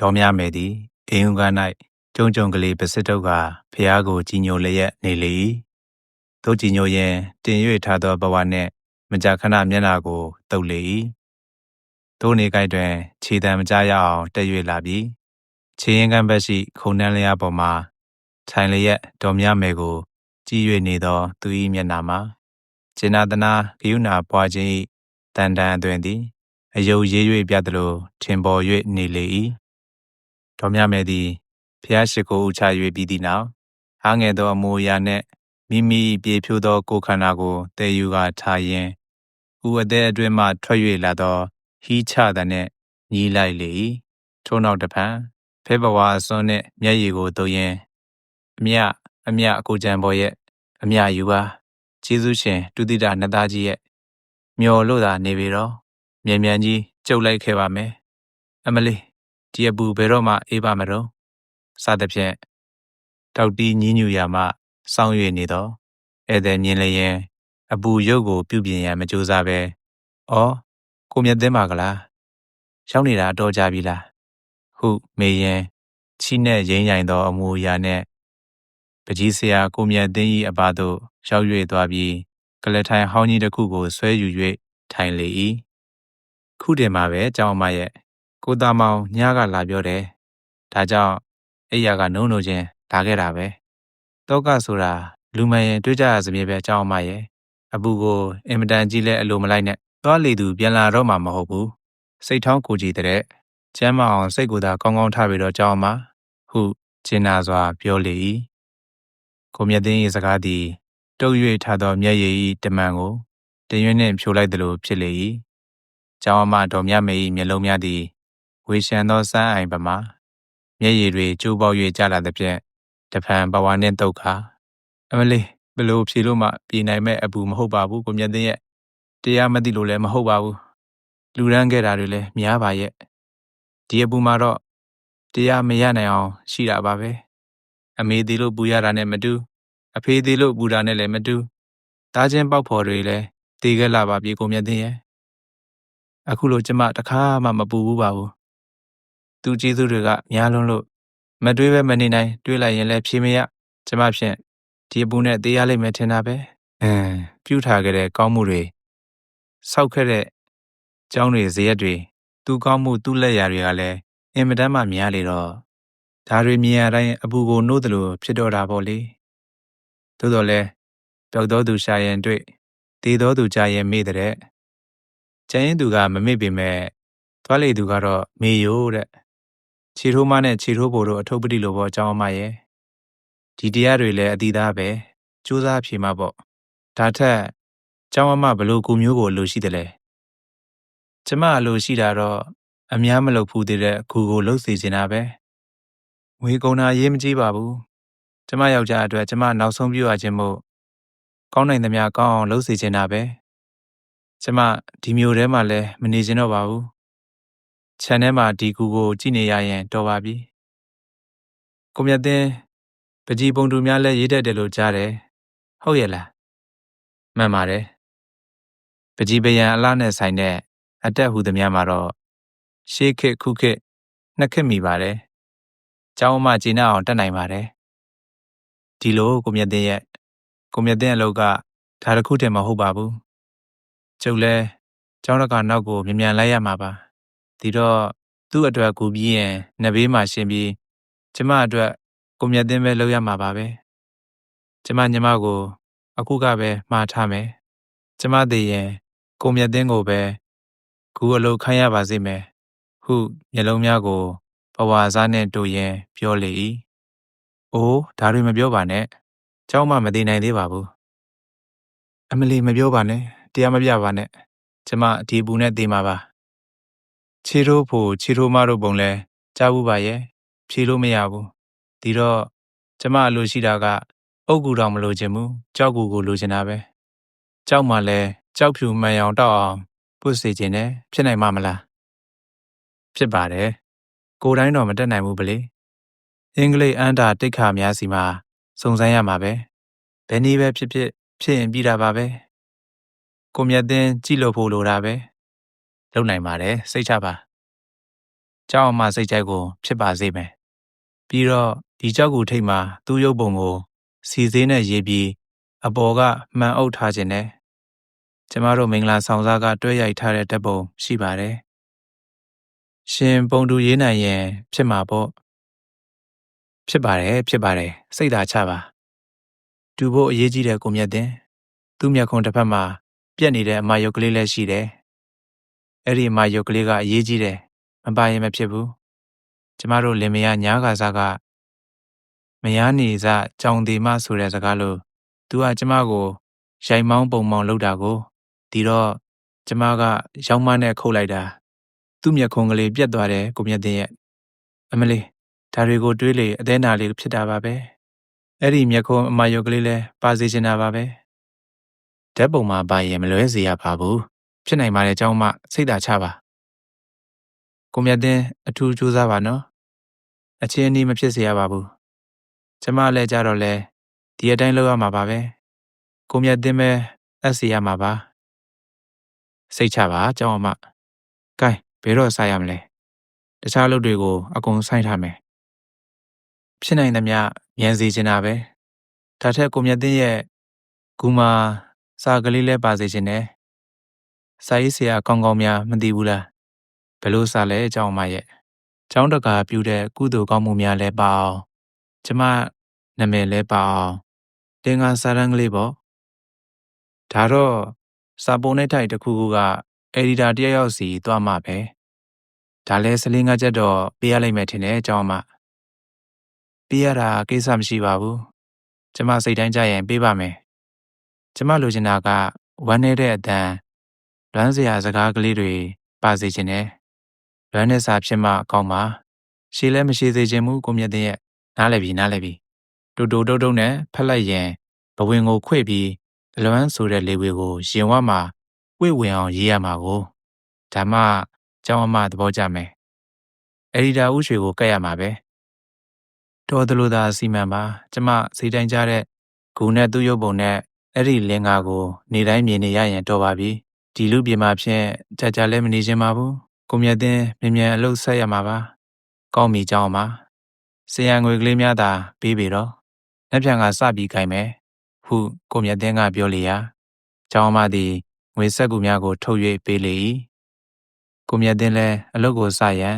ဒေါ်မြမယ်သည်အိမ်ဥက၌ကျုံကျုံကလေးပစစ်တုပ်ကဖျားကိုကြည်ညိုလျက်နေလေ၏တို့ကြည်ညိုရင်တင်၍ထားသောဘဝနှင့်မကြာခဏမျက်နာကိုတုပ်လေ၏တို့နေကိုက်တွင်ခြေတံမကြရအောင်တက်၍လာပြီးခြေရင်ကမ်းဘက်ရှိခုံနှန်းလျားပေါ်မှာထိုင်လျက်ဒေါ်မြမယ်ကို ကြည်၍နေသောသူ၏မျက်နာမှာကျင်နာတနာဂယုဏပွားခြင်း၏တန်တန်အသွင်သည်အယုတ်ရေး၍ပြသလိုထင်ပေါ်၍နေလေ၏ ဒေါ်မြမယ်သည်ဖျားရှိခိုးဥချ၍ပြီးသည့်နောက်အားငယ်သောအမူအရာနှင့်မိမိပြေဖြိုးသောကိုယ်ခန္ဓာကိုတည်ယူကာထားရင်းဥအသေးအတွင်းမှထွက်၍လာသောဟီးချသနှင့်ညီးလိုက်လေ၏ထို့နောက်တစ်ဖန်ဖဲဘဝအစွန်းနှင့်မျက်ရည်ကိုတုပ်ရင်းအမြအမြအကိုကြံပေါ်ရဲ့အမြယူပါကျေးဇူးရှင်တုတိတနတ်သားကြီးရဲ့မျော်လို့သာနေပြီတော့မြန်မြန်ကြီးကြုတ်လိုက်ခဲ့ပါမယ်အမလေး ဒီအပူဘယ်တော့မှအေးပါမတော့စသဖြင့်တောက်တီးညင်းညူရမှစောင်း၍နေတော့ဧည့်သည်မြင်လျင် အပူရုပ်ကိုပြုပြင်ရန်မကြိုးစားပဲ။အော်ကိုမြတ်သိမ်းပါကလား။ရောက်နေတာအတော်ကြာပြီလား။ဟုမေးရင် ချီနဲ့ရင်းရိုင်သောအမူအရာနှင့်ပကြီးဆရာကိုမြတ်သိမ်း၏အပါသို့ရောက်၍သွားပြီးကလထိုင်ဟောင်းကြီးတစ်ခုကိုဆွဲယူ၍ထိုင်လေ၏။ခုတင်မှာပဲကျောင်းအမရဲ့ ကိုသားမောင်ညကလာပြောတယ်။ဒါကြောင့်အိယာကနုံနုံချင်းလာခဲ့တာပဲ။တောကဆိုတာလူမရင်တွေးကြရစမြဲပဲကျောင်းအမရဲ့အပူကိုအင်မတန်ကြီးလဲအလိုမလိုက်နဲ့သွားလေသူပြန်လာတော့မှမဟုတ်ဘူးစိတ်ထောင်းကိုကြည်တဲ့ကျမ်းမအောင်စိတ်ကိုယ်သာကောင်းကောင်းထားပြီးတော့ကြောင်းမှာဟုကျင်နာစွာပြောလေ၏ကိုမြတ်သိန်း၏စကားသည်တုပ်၍ထားသောမျက်ရည်၏တမန်ကိုတရွင်းနှင့်ဖြိုလိုက်သလိုဖြစ်လေ၏ကျောင်းအမတော်မြတ်မေ၏မျက်လုံးများသည် ဝေရှံသောစမ်းအိုင်ပမာမျက်ရည်တွေကျိုးပေါက်၍ကျလာသဖြင့်တဖန်ဘဝနှင့်တုတ်ခါအမလေးဘလို့ဖြေလို့မှပြေနိုင်မဲ့အပူမဟုတ်ပါဘူးကိုမြတ်သိန်းရဲ့တရားမသိလို့လည်းမဟုတ်ပါဘူးလူရန်ခဲ့တာတွေလည်းများပါရဲ့ဒီအပူမှာတော့တရားမရနိုင်အောင်ရှိတာပါပဲအမေသေးလို့ပူရတာနဲ့မတူအဖေသေးလို့ပူတာနဲ့လည်းမတူသားချင်းပေါက်ဖော်တွေလည်းတေခဲ့လာပါပြီကိုမြတ်သိန်းရဲ့အခုလိုကျမတခါမှမပူဘူးပါဘူး သူကျေးဇူးတွေကများလွန်းလို့မတွေးပဲမနေနိုင် တွေးလိုက်ရင်လည်းဖြေမရကျမဖြင့်ဒီအပူနဲ့တေးရလိမ့်မယ်ထင်တာပဲအင်းပြုထားခဲ့တဲ့ကောင်းမှုတွေဆောက်ခဲ့တဲ့ကျောင်းတွေဇရက်တွေသူကောင်းမှုသူ့လက်ရာတွေကလည်းအင်မတန်မှများလေတော့ဒါတွေမြင်ရတိုင်းအပူကိုနှိုးတယ်လို့ဖြစ်တော့တာပေါ့လေသို့တော်လဲပျောက်သောသူရှာရင်တွေ့တေသောသူကြာရင်မေ့တဲ့ကျန်ရင်သူကမမေ့ပေမဲ့သွားလေသူကတော့မေယိုတဲ့ ခြေထိုးမနဲ့ခြေထိုးဖို့တို့အထုပ်ပတိလိုပေါ့အကြောင်းအမရဲ့ဒီတရားတွေလည်းအတိသားပဲစူးစမ်းဖြေမှာပေါ့ဒါထက်ကျောင်းအမဘလို့ကိုမျိုးကိုအလိုရှိတယ်လဲကျမအလိုရှိတာတော့အများမလုပ်ဘူးသေးတဲ့အခုကိုလှုပ်စေချင်တာပဲငွေကုန်တာရေးမကြည့်ပါဘူးကျမယောက်ျားအတွက်ကျမနောက်ဆုံးပြုရခြင်းမို့ကောင်းနိုင်သမျှကောင်းအောင်လှုပ်စေချင်တာပဲကျမဒီမျိုးထဲမှာလည်းမနေချင်တော့ပါဘူး ခြံထဲမှာဒီကူကိုကြည့်နေရရင်တော်ပါပြီကိုမြတ်သိန်းပကြီးပုံတူများလည်းရေးတတ်တယ်လို့ကြားတယ်ဟုတ်ရဲ့လားမှန်ပါတယ်ပကြီးပယံအလားနဲ့ဆိုင်တဲ့အတက်ဟူသည်များမှာတော့ရှေးခေတ်ခုခေတ်နှစ်ခေတ်မိပါတယ်ကျောင်းအမကျင်းအောင်တက်နိုင်ပါတယ်ဒီလိုကိုမြတ်သိန်းရဲ့ကိုမြတ်သိန်းအလုပ်ကဒါတစ်ခုတည်းမဟုတ်ပါဘူးကျုပ်လဲကျောင်းတကာနောက်ကိုမြ мян လိုက်ရမှာပါ ဒီတော့သူ့အတွက်ကူပြီးရင်နှစ်ဘေးမှာရှင်ပြီးကျမအတွက်ကိုမြတ်သိန်းပဲလုပ်ရမှာပါပဲကျမညီမကို အခုကပဲမှားထားမယ်ကျမသိရင်ကိုမြတ်သိန်းကိုပဲကူအလုပ်ခိုင်းရပါစေမယ်ဟုမျက်လုံးများကိုပဝါစားနှင့်တူရင်ပြောလေ၏အိုးဒါတွေမပြောပါနဲ့เจ้าမှမသိနိုင်သေးပါဘူးအမလီမပြောပါနဲ့တရားမပြပါနဲ့ကျမဒီဘူးနဲ့တေးမှာပါ ခြေထိုးဖို့ခြေထိုးမတို့ပုံလဲကြားဘူးပါရဲ့ဖြေလို့မရဘူးဒီတော့ကျမအလိုရှိတာကအုတ်ကူတောင်မလိုချင်ဘူးကြောက်ကူကိုလိုချင်တာပဲကြောက်မှလဲကြောက်ဖြူမှန်အောင်တောက်အောင်ပုတ်စေခြင်းနဲ့ဖြစ်နိုင်မှာမလားဖြစ်ပါတယ်ကိုယ်တိုင်းတော့မတက်နိုင်ဘူးဗလေအင်္ဂလိပ်အန်တာတိတ်ခါများစီမှာစုံစမ်းရမှာပဲဘယ်နည်းပဲဖြစ်ဖြစ်ဖြစ်ရင်ပြီးတာပါပဲကိုမြတ်သိန်းကြည့်လို့ဖို့လိုတာပဲ လုံနိုင်ပါတယ်စိတ်ချပါကျောင်းအမစိတ်ကြိုက်ကို ဖြစ်ပါစေမယ်ပြီးတော့ဒီကြောက်ကူထိတ်မှာသူ့ရုပ်ပုံကို စီစေးနဲ့ရေးပြီးအပေါ်ကမှန်အုပ်ထားခြင်းနဲ့ကျမတို့မင်္ဂလာဆောင်စားကတွဲရိုက်ထားတဲ့ဓာတ်ပုံရှိပါတယ်ရှင်ပုံတူရေးနိုင်ရင် ဖြစ်မှာပေါ့ဖြစ်ပါတယ်ဖြစ်ပါတယ်စိတ်သာချပါတူဖို့အရေးကြီးတဲ့ကိုမြတ်တင်သူ့မျက်ခုံးတစ်ဖက်မှာပြက်နေတဲ့အမယုတ်ကလေးလည်းရှိတယ် အဲ့ဒီအမယုတ်ကလေးကအရေးကြီးတယ်မပါရင်မဖြစ်ဘူးကျမတို့လင်မယားညားကစားကမယားနေစားကြောင်သေးမဆိုတဲ့စကားလို့သူကကျမကိုရိုက်မောင်းပုံမောင်းလုပ်တာကိုဒီတော့ကျမကရောက်မနဲ့ခုတ်လိုက်တာသူ့မျက်ခုံးကလေးပြက်သွားတယ်ကိုမြတ်တင်ရဲ့အမလေးဒါတွေကိုတွေးလေအသေးနာလေးဖြစ်တာပါပဲအဲ့ဒီမျက်ခုံးအမယုတ်ကလေးလဲပါစေချင်တာပါပဲဓာတ်ပုံမှာပါရင်မလွဲစေရပါဘူး ဖြစ်နိုင်ပါတယ်ကျောင်းမစိတ်သာချပါကိုမြတ်တင်အထူးကြိုးစားပါနော်အချင်းအနီးမဖြစ်စေရပါဘူးကျမလည်းကြတော့လဲဒီအတိုင်းလုပ်ရမှာပါပဲကိုမြတ်တင်ပဲအပ်စေရမှာပါစိတ်ချပါကျောင်းအမကဲဘယ်တော့စရမလဲတခြားလုပ်တွေကိုအကုန်ဆိုင်ထားမယ်ဖြစ်နိုင်သမျှမြန်စီချင်တာပဲဒါထက်ကိုမြတ်တင်ရဲ့ဂူမာစာကလေးလဲပါစေချင်တယ် စာရေးဆရာကောင်းကောင်းများမသိဘူးလားဘယ်လိုစာလဲအကြောင်းမရဲ့ကျောင်းတကာပြုတဲ့ကုသိုလ်ကောင်းမှုများလဲပါအောင်ကျမနာမည်လဲပါအောင်တင်ငါစာရန်ကလေးပေါ့ဒါတော့စာပုံနဲ့ထိုက်တစ်ခုခုကအက်ဒီတာတယောက်ယောက်စီသွားမှပဲဒါလဲစလင်းငါချက်တော့ပေးရလိုက်မယ်ထင်တယ်အကြောင်းမပေးရတာကိစ္စမရှိပါဘူးကျမစိတ်တိုင်းကြရင်ပေးပါမယ်ကျမလိုချင်တာကဝမ်းနေတဲ့အတန် လွမ်းစရာစကားကလေးတွေပါစေခြင်းနဲ့လွမ်းတဲ့စာဖြစ်မှကောင်းပါရှည်လဲမရှိစေခြင်းမူကိုမြတ်တဲ့ရဲ့နားလည်ပြီနားလည်ပြီတူတူတုတ်တုတ်နဲ့ဖက်လိုက်ရင်ဘဝင်ကိုခွေပြီးအလွမ်းဆိုတဲ့လေဝေကိုရင်ဝမှာဝိဝင်အောင်ရေးရမှာကိုဒါမှကျောင်းအမသဘောကျမယ်အက်ဒီတာဥရွှေကိုကတ်ရမှာပဲတော်သလိုသာစီမံပါကျမစိတ်တိုင်းကြတဲ့ဂူနဲ့သူ့ရုပ်ပုံနဲ့အဲ့ဒီလင်္ကာကို နေတိုင်းမြင်နေရရင်တော်ပါပြီ ဒီလူပြေမှာဖြင့်ကြာကြာလည်းမနေချင်ပါဘူးကိုမြတ်သိန်းမြ мян အလုပ်ဆက်ရမှာပါကောင်းပြီကြောင်းပါဆရာငွေကလေးများသာပေးပြီတော့လက်ဖြံကစပြီးခိုင်းမယ်ဟုကိုမြတ်သိန်းကပြောလေရာကျောင်းမသည်ငွေဆက်ကူများကို ထုတ်၍ပေးလေ၏ကိုမြတ်သိန်းလည်းအလုပ်ကိုစရန်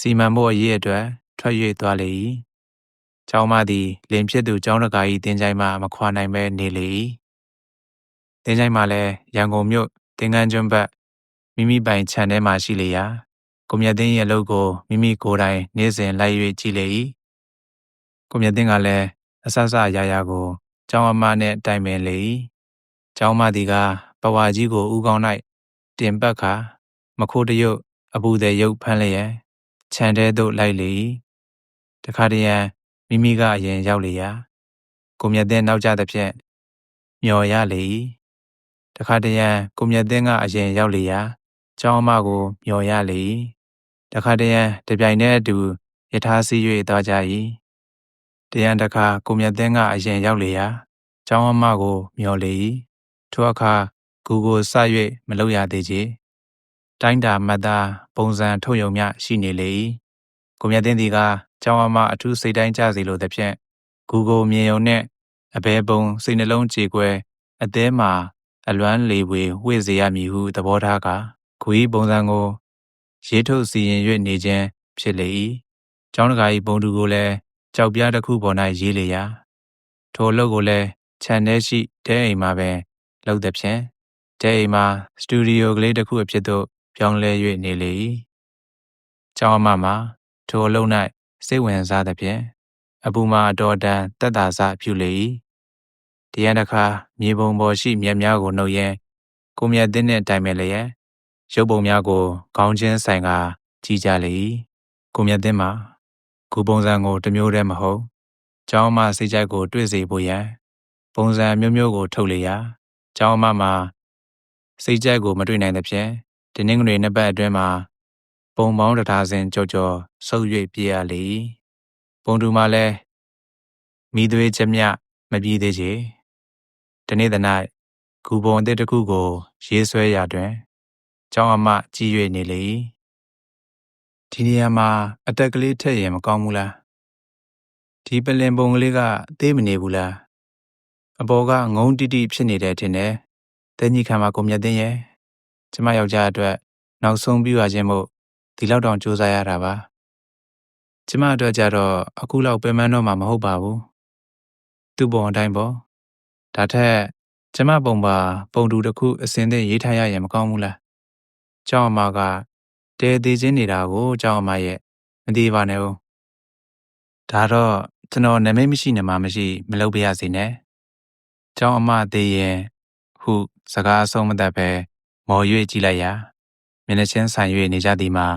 စီမံဖို့အရေးအတွက်ထွက်၍သွားလေ၏ကျောင်းမသည်လင်ဖြစ်သူကျောင်းတကာ၏တင်ကြိုင်မှမခွာနိုင်ပဲနေလေ၏တင်းချိုင်းမှာလည်းရန်ကုန်မြို့ တင်ကန်းကျွန်းဘက်မိမိပိုင်ခြံထဲမှာရှိလေရာကိုမြတ်သိန်းရဲ့အလုပ်ကိုမိမိကိုယ်တိုင်နေ့စဉ်လိုက်၍ကြည့်လေ၏ကိုမြတ်သိန်းကလည်းအဆအဆအရာရာကိုကျောင်းအမနှင့်တိုင်ပင်လေ၏ကျောင်းမသည်ကပဝါကြီးကိုဥကောင်း၌တင်ပတ်ခါမခိုးတရုပ်အပူတဲ့ရုပ်ဖမ်းလျက်ခြံထဲသို့လိုက်လေ၏တခါတရံမိမိကအရင်ရောက်လေရာကိုမြတ်သိန်းနောက်ကျသဖြင့်မျော်ရလေ၏ တခါတရံကိုမြတ်သိန်းကအရင်ရောက်လေရာကျောင်းအမကိုမျော်ရလေ၏တခါတရံတပြိုင်တည်းအတူယထာစီ၍သွားကြ၏တရံတခါကိုမြတ်သိန်းကအရင်ရောက်လေရာကျောင်းအမကိုမျော်လေ၏ထိုအခါဂူကိုစ၍မလုပ်ရသေးချေတိုင်းတာမတ်သားပုံစံထုတ်ယုံမျှရှိနေလေ၏ကိုမြတ်သိန်းသည်ကကျောင်းအမအထူးစိတ်တိုင်းကြစေလိုသဖြင့်ဂူကိုမြင်ုံနှင့်အဘဲပုံစိတ်နှလုံးကြေကွဲအသေးမှာ အလွမ်းလေဝေဝှေ့စေရမည်ဟုသဘောထားကခွေးပုံစံကို ရေးထုတ်စီရင်၍နေခြင်းဖြစ်လေ၏ကျောင်းတကာ၏ပုံတူကိုလည်းကြောက်ပြားတစ်ခုပေါ်၌ရေးလေရာထိုအလုပ်ကိုလည်းခြံထဲရှိတဲအိမ်မှာပဲလုပ်သည်ဖြင့်တဲအိမ်မှာစတူဒီယိုကလေးတစ်ခုအဖြစ်သို့ပြောင်းလဲ၍နေလေ၏ကျောင်းအမမှာထိုအလုပ်၌စိတ်ဝင်စားသည်ဖြင့်အပူမှာအတော်တန်တက်တာစပြုလေ၏ တရန်တစ်ခါမြေပုံပေါ်ရှိမြက်များကိုနှုတ်ရင်းကိုမြတ်သိန်းနဲ့တိုင်မဲ့လျက်ရုပ်ပုံများကိုခေါင်းချင်းဆိုင်ကကြည်ကြလေ၏ကိုမြတ်သိန်းမှာခုပုံစံကိုတမျိုးတည်းမဟုတ်ကျောင်းမစိတ်ကြိုက်ကို တွေ့စေဖို့ရန်ပုံစံမျိုးမျိုးကိုထုတ်လေရာကျောင်းမမှာစိတ်ကြိုက်ကိုမတွေ့နိုင်သဖြင့်ဒီနေ့ငွေနှစ်ပတ်အတွင်းမှာပုံပေါင်းတထားစဉ်ကြော်ကြော်ဆုပ်၍ပြရလေ၏ပုံတူမှာလည်းမိသွေးချက်မြမပြီးသေးချေ တနေ့သ၌ဂူပုံအသစ်တစ်ခုကို ရေးဆွဲရာတွင်ကျောင်းအမကြည်၍နေလေ၏ဒီနေရာမှာအတက်ကလေးထည့်ရင်မကောင်းဘူးလားဒီပလင်ပုံကလေးကသေးမနေဘူးလားအပေါ်ကငုံတိတိဖြစ်နေတယ်ထင်တယ်တဲကြီးခံမှာကိုမြတ်သိရဲ့ကျမယောက်ျားအတွက်နောက်ဆုံးပြုရခြင်းမို့ဒီလောက်တောင်စူးစမ်းရတာပါကျမအတွက်ကြတော့အခုလောက်ပင်ပန်းတော့မှမဟုတ်ပါဘူးသူ့ပုံအတိုင်းပေါ့ ဒါထက်ကျမပုံပါပုံတူတစ်ခုအစင်းသေးရေးထားရရင်မကောင်းဘူးလားကျောင်းအမကတဲသေးချင်းနေတာကိုကျောင်းအမရဲ့မသေးပါနဲ့ဦးဒါတော့ကျွန်တော်နာမည်မရှိနေမှမရှိမလုပ်ပြရစေနဲ့ကျောင်းအမသေးရင်ဟုစကားအဆုံးမတတ်ပဲမော်၍ကြည့်လိုက်ရာမျက်နှာချင်းဆိုင်၍နေကြသည်မှာ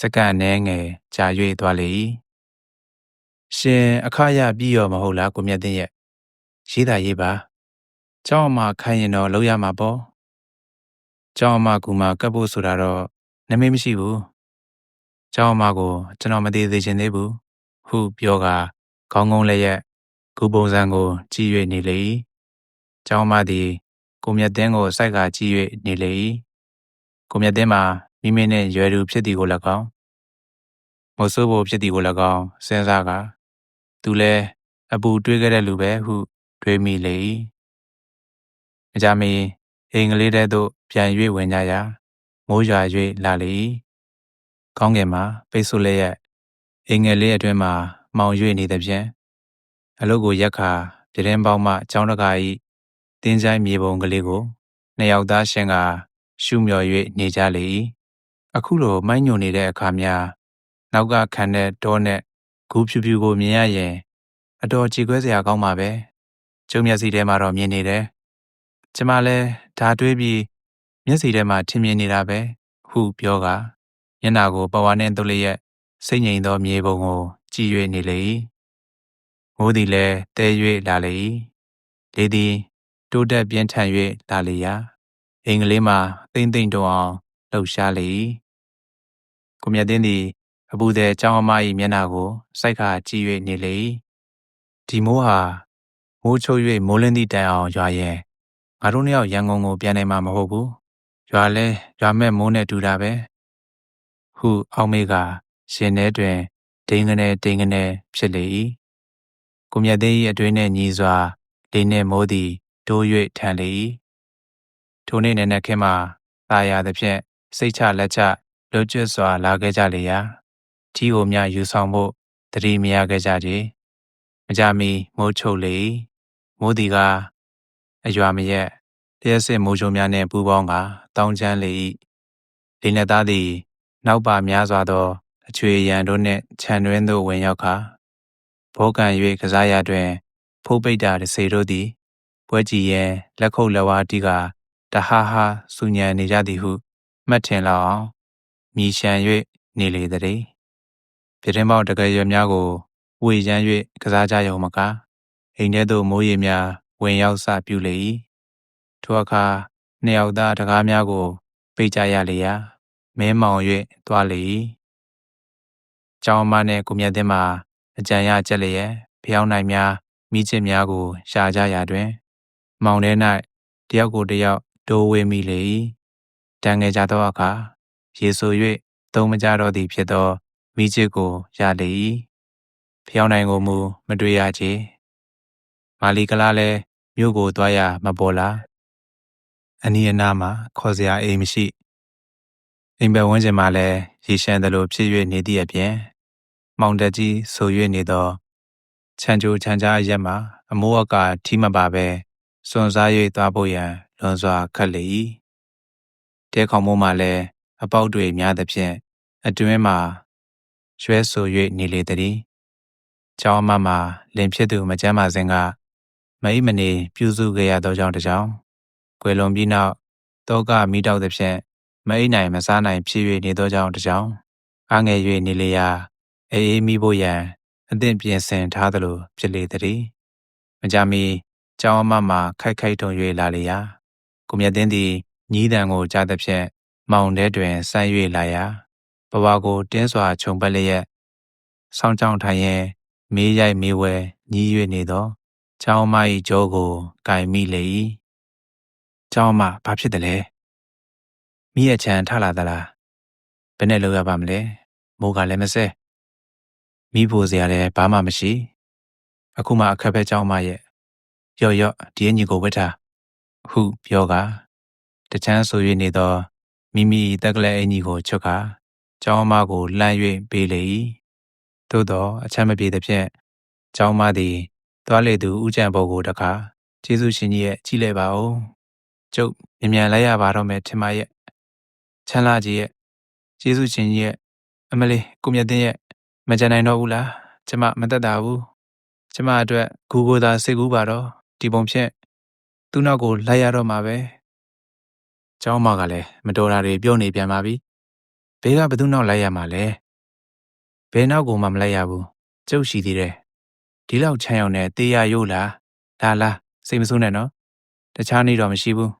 စက္ကန့်အနည်းငယ်ကြာ၍သွားလေ၏ရှင်အခါရပြီးရောမဟုတ်လားကိုမြတ်သိရဲ့ရေးတာရေးပါ ကျောင်းအမခိုင်းရင်တော့လောက်ရမှာပေါ့ကျောင်းအမကူမကပ်ဖို့ဆိုတာတော့နမိတ်မရှိဘူးကျောင်းအမကိုကျွန်တော်မသေးသေးချင်သေးဘူးဟုပြောကာခေါင်းကုန်းလည်းရဲ့ကူပုံစံကိုကြည့်၍နေလေ၏ကျောင်းအမသည်ကိုမြတ်သိန်းကိုစိုက်ကကြည့်၍နေလေ၏ကိုမြတ်သိန်းမှာမိမိနှင့်ရွယ်သူဖြစ်သည်ကို၎င်းမဆိုးဖို့ဖြစ်သည်ကို၎င်းစဉ်းစားကာသူလည်းအပူတွေးခဲ့တဲ့လူပဲဟုတွေးမိလေ၏ အကြမီအိမ်ကလေးတဲသို့ပြန်၍ဝင်ကြရာမိုးရွာ၍လာလေ၏ကောင်းကင်မှာပိတ်ဆို့လျက်အိမ်ငယ်လေးအတွင်းမှာမှောင်၍နေသည်ဖြင့်အလုတ်ကိုရက်ခါပြတင်းပေါင်းမှကျောင်းတကာ၏တင်းချိုင်းမြေပုံကလေးကိုနှစ်ယောက်သားရှင်ကရှုမြော်၍နေကြလေ၏အခုလိုမိုင်းညွန်နေတဲ့အခါများနောက်ကခံတဲ့တောနဲ့ဂူဖြူဖြူကိုမြင်ရရင် အတော်ကြည်ခွဲစရာကောင်းပါပဲကျုံမျက်စိထဲမှာတော့မြင်နေတယ် ကျမလည်းဓာတွေးပြီးမျက်စိထဲမှာထင်မြင်နေတာပဲဟုပြောကမျက်နာကိုပဝါနဲ့တုပ်လျက်စိတ်ငြိမ်သောမြေပုံကိုကြည်၍နေလေ၏မိုးသည်လည်းတဲ၍လာလေ၏လေသည်တိုးတက်ပြင်းထန်၍လာလေရာအင်္ဂလိပ်မှာတိမ့်တိမ့်တုံအောင်လှုပ်ရှားလေ၏ကိုမြတ်တင်းသည်အပူသည်ကျောင်းအမ၏မျက်နှာကိုစိုက်ခါကြည့်၍နေလေ၏ဒီမိုးဟာမိုးချုပ်၍မိုးလင်းသည့်တိုင်အောင်ရွာရင် ငါတို့နှစ်ယောက်ရန်ကုန်ကိုပြန်နိုင်မှာမဟုတ်ဘူးရွာလဲရွာမဲ့မိုးနဲ့တူတာပဲဟုအောက်မေကရှင်ထဲတွင်ဒိန်ကနေဒိန်ကနေဖြစ်လေ၏ကိုမြတ်သိ၏အတွင်းနှင့်ညီစွာလေးနှင့်မိုးသည်တိုး၍ထန်လေ၏ထိုနေ့နည်းနည်းခင်းမှာသာယာသဖြင့်စိတ်ချလက်ချလွတ်ကျွတ်စွာလာခဲ့ကြလေရာထီကိုများယူဆောင်ဖို့တတိမရခဲ့ကြကြမကြမီမိုးချုပ်လေမိုးသည်က အရွာမရက်တရက်စစ်မိုးချုံများနှင့်ပူးပေါင်းကတောင်းချမ်းလေ၏လေးနှစ်သားသည် နောက်ပါများစွာသောအချွေရန်တို့နှင့်ခြံတွင်းသို့ဝင်ရောက်ခါဘောကန်၍ကစားရတွင် ဖိုးပိတ်တာတစေတို့သည်ပွဲကြည်ရဲလက်ခုပ်လက်ဝါးတီးကတဟားဟာစူညံနေကြသည်ဟုမှတ်ထင်လောက်အောင်မြည်ရှံ၍နေလေသည်ပြတင်းပေါက်တကယ်ရွယ်များကိုဝေရမ်း၍ကစားကြရုံမကအိမ်ထဲသို့မိုးရေများ ဝင်ရောက်စပြုလေ၏ထိုအခါနှစ်ယောက်သားတကားများကိုပိတ်ကြရလေရာမဲမောင်၍တွားလေ၏ကျောင်းမနှင့်ကိုမြတ်သိန်းမှာအကြံရကြက်လျက်ဖျောင်းနိုင်များမိချစ်များကို ရှာကြရာတွင် မောင်ထဲ၌တယောက်ကိုတယောက်ဒိုးဝေးမိလေ၏တန်ငယ်ကြသောအခါရေဆို၍သုံးမကြတော့သည်ဖြစ်သောမိချစ်ကိုရလေ၏ဖျောင်းနိုင်ကိုမူမတွေ့ရချေမာလီကလားလည်း မြို့ကိုသွားရမပေါ်လားအနီးအနားမှာခေါ်စရာအိမ်မရှိအိမ်ဘက်ဝန်းကျင်မှာလည်းရေရှမ်းသလိုဖြစ်၍နေသည့်အပြင်မောင်တက်ကြီးဆို၍နေသောခြံကြိုခြံကြားရက်မှာအမိုးအကာထီးမပါပဲစွန်စား၍သွားဖို့ရန်လွန်စွာခက်လေ၏တဲခေါင်မိုးမှာလည်းအပေါက်တွေများသဖြင့်အတွင်းမှာရွှဲဆို၍နေလေသည်။ကျောင်းအမမှာလင်ဖြစ်သူမကျမ်းမာစဉ်က မိမနေပြုစုခဲ့ရသောကြောင့်တကြောင်ကွယ်လွန်ပြီးနောက်တောကမိတောက်သဖြင့်မအိနိုင်မစားနိုင်ဖြစ်၍နေသောကြောင့်တကြောင်အားငယ်၍နေလေရာအေးအေးမိဖို့ရန်အသင့်ပြင်ဆင်ထားသလိုဖြစ်လေသည်။မကြမီကျောင်းအမမှာခိုက်ခိုက်ထုံ၍လာလေရာကိုမြတ်သိန်းသည်ညီးတံကိုကြားသဖြင့်မောင်ထဲတွင်ဆန်း၍လာရာဘဝကိုတင်းစွာခြုံပတ်လျက်ဆောင်းကြောင်ထိုင်ရင်မေးရိုက်မေးဝဲညီး၍နေသော ချောင်းမ၏ကြောကိုကင်မိလေ၏ချောင်းမဘာဖြစ်တယ်လဲမိရဲ့ချမ်းထလာသလားဘယ်နဲ့လောက်ရပါမလဲမိုးကလည်းမစဲမိဖို့စရာလည်းဘာမှမရှိအခုမှအခက်ပဲကြောင်းမရဲ့ရော့ရော့ဒီအညီကိုဝတ်ထားဟုပြောကတချမ်းဆို၍နေသောမိမိတက်ကလေးအညီကိုချွတ်ကာကျောင်းမကိုလှမ်း၍ပေးလေ၏သို့သောအချမ်းမပြေသဖြင့်ကျောင်းမသည် သွားလေသူဥကြံပေါ်ကိုတခါကျေးဇူးရှင်ကြီးရဲ့ကြည့်လိုက်ပါဦးကျုပ်မြန်မြန်လိုက်ရပါတော့မယ်ထင်ပါရဲ့ချမ်းလာကြီးရဲ့ကျေးဇူးရှင်ကြီးရဲ့အမလေးကိုမြတ်တင်ရဲ့မကြံနိုင်တော့ဘူးလားကျမမသက်တာဘူးကျမအတွက်ဂူကိုသာစိတ်ကူးပါတော့ဒီပုံဖြင့်သူ့နောက်ကိုလိုက်ရတော့မှာပဲကျောင်းမကလည်းမတော်တာတွေပြောနေပြန်ပါပြီဘေးကဘသူနောက်လိုက်ရမှာလဲဘယ်နောက်ကိုမှမလိုက်ရဘူးကျုပ်ရှိသေးတယ် ဒီလောက်ချမ်းရောက်နေတေးရရိုးလားလာလာစိတ်မဆိုးနဲ့နော်တခြားနေတော့မရှိဘူး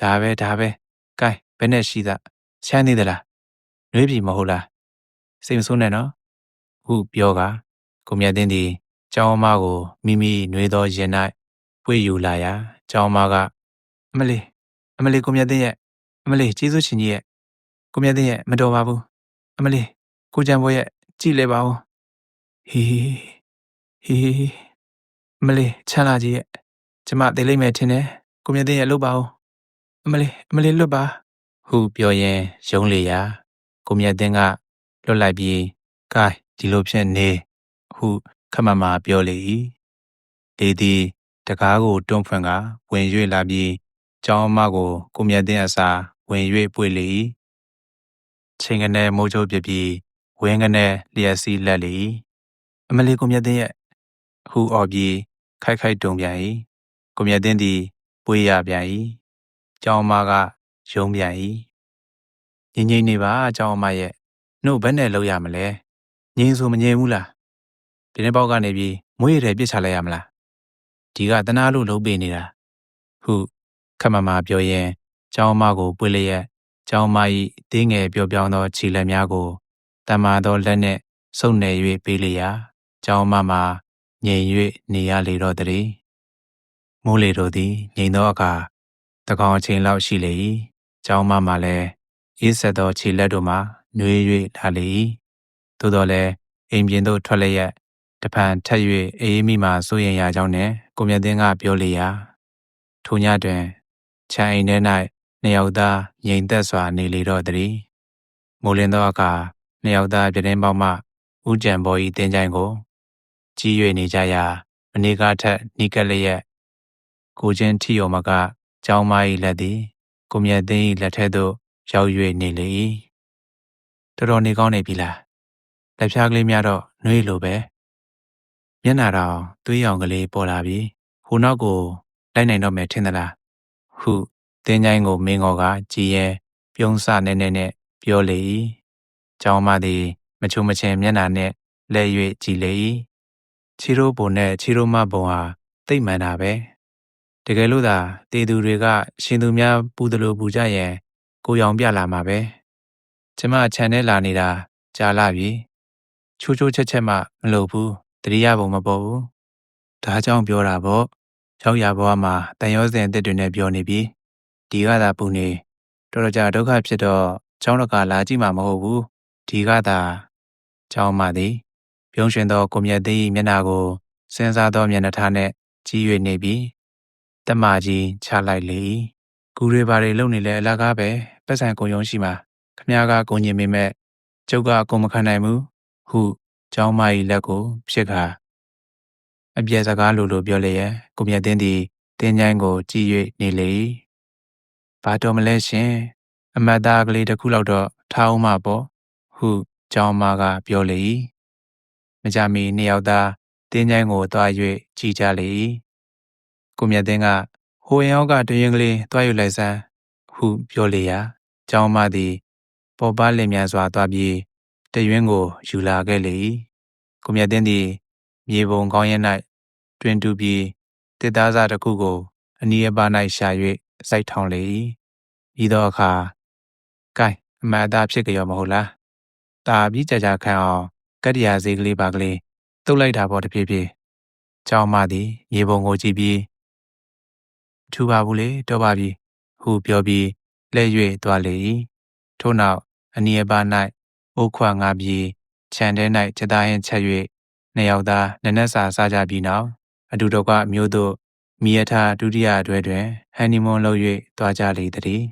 ဒါပဲဒါပဲကဲဘယ်နဲ့ရှိသချမ်းသေးသလားနှွေးပြီမဟုတ်လားစိတ်မဆိုးနဲ့နော်ဟုပြောကကိုမြတ်တင်းသည်ကျောင်းအမကိုမိမိနှွေးသောရင်၌ပွေယူလာရာကျောင်းအမကအမလေးအမလေးကိုမြတ်တင်းရဲ့အမလေးကျေးဇူးရှင်ကြီးရဲ့ကိုမြတ်တင်းရဲ့မတော်ပါဘူးအမလေးကိုကြံဘောရဲ့ကြည်လေပါဦးဟီ ဟီအမလေးချမ်းလာကြီးရဲ့ကျမသိလိမ့်မယ်ထင်တယ်ကိုမြတ်တင်းရဲ့လှုပ်ပါဦးအမလေးအမလေးလွတ်ပါဟုပြောရင်ရုံးလေရာကိုမြတ်တင်းကလွတ်လိုက်ပြီးကဲဒီလိုဖြစ်နေဟုခမမပြောလေ၏လေသည်တကားကိုတွန့်ဖွင့်ကဝင်၍လာပြီးကျောင်းအမကိုကိုမြတ်တင်းအစာဝင်၍ပွေလေ၏ချိန်ကနေမိုးချိုးပြပြီးဝင်းကနေလျက်စီးလက်လေ၏အမလီကိုမြတ်တင်းရဲ့ ဟူအော်ပြီးခိုက်ခိုက်တုံပြန်၏ကိုမြတ်တင်းသည်ပွေရပြန်၏ကျောင်းအမကယုံပြန်၏ငြိမ့်ငြိမ့်နေပါကျောင်းအမရဲ့နှုတ်ဘယ်နဲ့လောက်ရမလဲငြိမ်ဆိုမငြိမ်ဘူးလားဒီနေ့ပေါက်ကနေပြီးမွေးရတဲ့ပြစ်ချလိုက်ရမလားဒီကတနာလို့လုံးပေးနေတာဟုခမမပြောရင်ကျောင်းမကိုပွေလျက်ကျောင်းမ၏တင်းငယ်ပြောပြောင်းသောခြေလက်များကိုတမန်သောလက်နှင့်ဆုပ်နယ်၍ပေးလျာကျောင်းမမှာ ငြိမ်၍နေရလေတော့တည်းမိုးလေတို့သည်ငြိမ်သောအခါတကောင်အချိန်လောက်ရှိလေ၏ကျောင်းမမှာလည်းအေးဆက်သောခြေလက်တို့မှာနှွေး၍လာလေ၏သို့တော်လည်းအိမ်ပြင်သို့ထွက်လျက်တဖန်ထက်၍အေးမိမှစိုးရင်ရကြောင်းနဲ့ကိုမြတ်သိန်းကပြောလေရာထိုညတွင်ခြံအိမ်ထဲ၌နှစ်ယောက်သားငြိမ်သက်စွာနေလေတော့သည်မိုးလင်းသောအခါနှစ်ယောက်သားပြတင်းပေါက်မှဥကြံပေါ်၏တင်းကြိုင်ကို ကြီး၍နေကြရာမနေကားထက်နီးကပ်လျက်ကိုချင်းထီယောမကကြောင်းမ၏လက်သည်ကိုမြတ်သိန်း၏လက်ထက်သို့ရောက်၍နေလေ၏တော်တော်နေကောင်းနေပြီလားလက်ဖြားကလေးများတော့နှွေးလိုပဲမျက်နာတော်သွေးရောင်ကလေးပေါ်လာပြီးဟိုနောက်ကိုလိုက်နိုင်တော့မယ်ထင်သလားဟုတင်းချိုင်းကိုမင်းငေါ်ကကြည်ရဲပြုံးစနေနေနဲ့ပြောလေ၏ကျောင်းမသည် မချုံမချင်မျက်နာနဲ့လဲ၍ကြည်လေ၏ ခြေရိုးပုံနဲ့ခြေရိုးမပုံဟာတိတ်မှန်တာပဲတကယ်လို့သာတေသူတွေက ရှင်သူများပူတယ်လို့ပူကြရင်ကိုရောင်ပြလာမှာပဲကျမခြံထဲလာနေတာကြာလာပြီချိုးချိုးချက်ချက်မှမလုပ်ဘူးတတိယဘုံမပေါ်ဘူးဒါကြောင့်ပြောတာပေါ့ရောက်ရဘဝမှာတန်ရောစင်အစ်စ်တွေနဲ့ပြောနေပြီဒီကသာပူနေတော်တော်ကြာဒုက္ခဖြစ်တော့ကျောင်းတကာလာကြည့်မှာမဟုတ်ဘူးဒီကသာကျောင်းမသည် ပြုံးရွှင်သောကိုမြတ်သေး၏မျက်နှာကိုစဉ်းစားသောမျက်နှာထားနှင့်ကြည့်၍နေပြီးတမကြီးချလိုက်လေ၏ကူတွေဘာတွေလုံနေလဲအလကားပဲပတ်စံကိုယုံရှိမှာခမ ्या ကကိုညင်မိမဲ့ကျုပ်ကအကုန်မခံနိုင်ဘူးဟုကျောင်းမ၏လက်ကိုဖြစ်ခါအပြည့်စကားလိုလိုပြောလျက်ကိုမြတ်တင်းသည်တင်းချိုင်းကိုကြည့်၍နေလေ၏ဘာတော်မလဲရှင်အမတ်သားကလေးတစ်ခုလောက်တော့ထားအောင်မပေါ့ဟုကျောင်းမကပြောလေ၏မ ကြမီနှစ်ယောက်သားတင်းချိုင်းကိုသွား၍ကြည်ကြလေ၏ကိုမြတ်တင်းကဟိုရင်အောက်ကတရင်ကလေးသွားယူလိုက်စမ်းဟုပြောလေရာကျောင်းမသည်ပေါ်ပါလင်မြန်စွာသွားပြီးတရွင်းကိုယူလာခဲ့လေ၏ကိုမြတ်တင်းသည်မြေပုံကောင်းရင်၌တွင်တူပြီးတစ်သားစားတစ်ခုကို အနီးအပါး၌ရှာ၍စိုက်ထောင်လေ၏ဤသောအခါကဲအမှန်အသားဖြစ်ကြရောမဟုတ်လားတာပြီးကြကြခံအောင် ကတ္တရာစေးကလေးပါကလေးတုတ်လိုက်တာပေါ့တဖြည်းဖြည်းကျောင်းမသည်မြေပုံကိုကြည့်ပြီးထူပါဘူးလေတော့ပါပြီဟုပြောပြီးလှည့်၍သွားလေ၏ထို့နောက်အနီးအပါး၌အိုးခွာငါပြီးခြံထဲ၌ချက်သားဟင်းချက်၍နှစ်ယောက်သားနက်နက်စာစားကြပြီးနောက်အတူတကွမြို့သို့မိယထာဒုတိယအတွဲတွင်ဟန်နီမွန်းလုပ်၍တွားကြလေသည်